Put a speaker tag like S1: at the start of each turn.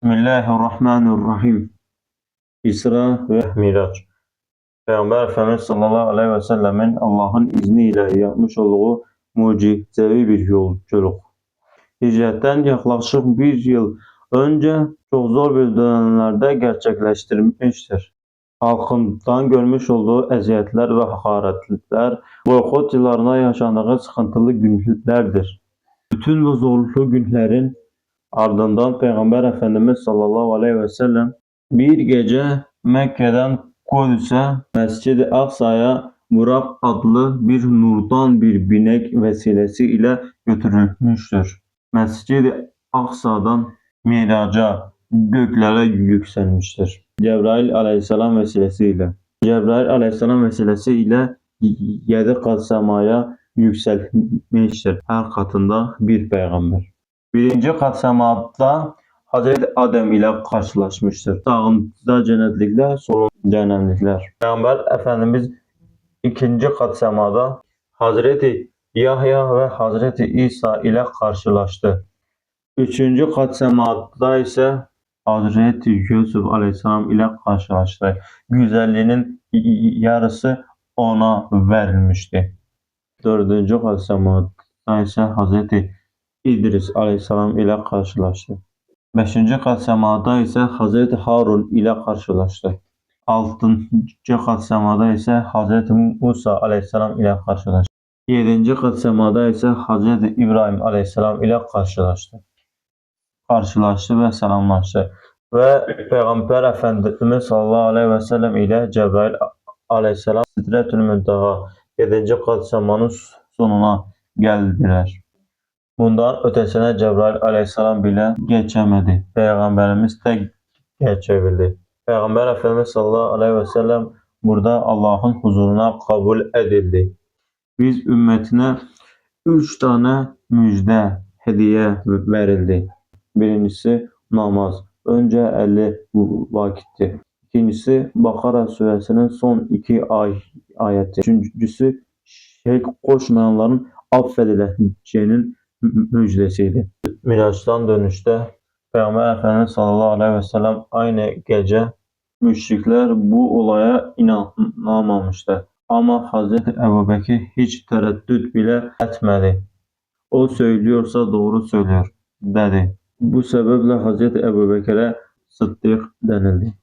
S1: Bismillahirrahmanirrahim. İsra və Mirac. Peyğəmbər Əfəndimiz sallallahu əleyhi və səlləmin Allahın izni ilə yapmış olduğu möcüzəvi bir yol görürük. Hicrətdən yaxlaşıq 1 il öncə çox zor bir dönəmlərdə gerçəkləşdirmişdir. Xalqından görmüş olduğu əziyyətlər və həqarətlər boyxot illərində yaşandığı sıxıntılı günlərdir. Bütün bu zorlu günlərin ardından Peygamber Efendimiz sallallahu aleyhi ve sellem bir gece Mekke'den Kudüs'e Mescid-i Aksa'ya Burak adlı bir nurdan bir binek vesilesi ile götürülmüştür. Mescid-i Aksa'dan miraca göklere yükselmiştir. Cebrail aleyhisselam vesilesiyle. Cebrail aleyhisselam vesilesiyle yedi kat semaya yükselmiştir. Her katında bir peygamber. Birinci kat semada Hazreti Adem ile karşılaşmıştır. Sağında cennetlikler, solunda cehennemlikler. Peygamber Efendimiz ikinci kat semada Hazreti Yahya ve Hazreti İsa ile karşılaştı. Üçüncü kat semada ise Hazreti Yusuf Aleyhisselam ile karşılaştı. Güzelliğinin yarısı ona verilmişti. Dördüncü kat semada ise Hazreti İdris Aleyhisselam ile karşılaştı. Beşinci kat semada ise Hazreti Harun ile karşılaştı. Altıncı kat semada ise Hazreti Musa Aleyhisselam ile karşılaştı. Yedinci kat semada ise Hazreti İbrahim Aleyhisselam ile karşılaştı. Karşılaştı ve selamlaştı. Ve Peygamber Efendimiz sallallahu aleyhi ve sellem ile Cebrail Aleyhisselam Sidretül Münteha 7. kat semanın sonuna geldiler. Bundan ötesine Cebrail aleyhisselam bile geçemedi. Peygamberimiz tek geçebildi. Peygamber Efendimiz sallallahu aleyhi ve sellem burada Allah'ın huzuruna kabul edildi. Biz ümmetine üç tane müjde, hediye verildi. Birincisi namaz. Önce 50 vakitti. İkincisi Bakara suresinin son iki ay ayeti. Üçüncüsü şirk koşmayanların affedileceğinin müjdesiydi. Miraç'tan dönüşte Peygamber Efendimiz sallallahu aleyhi ve sellem aynı gece müşrikler bu olaya inanamamıştı. Ama Hazreti Ebubekir hiç tereddüt bile etmedi. O söylüyorsa doğru söylüyor dedi. Bu sebeple Hazreti Ebubekir'e Sıddık denildi.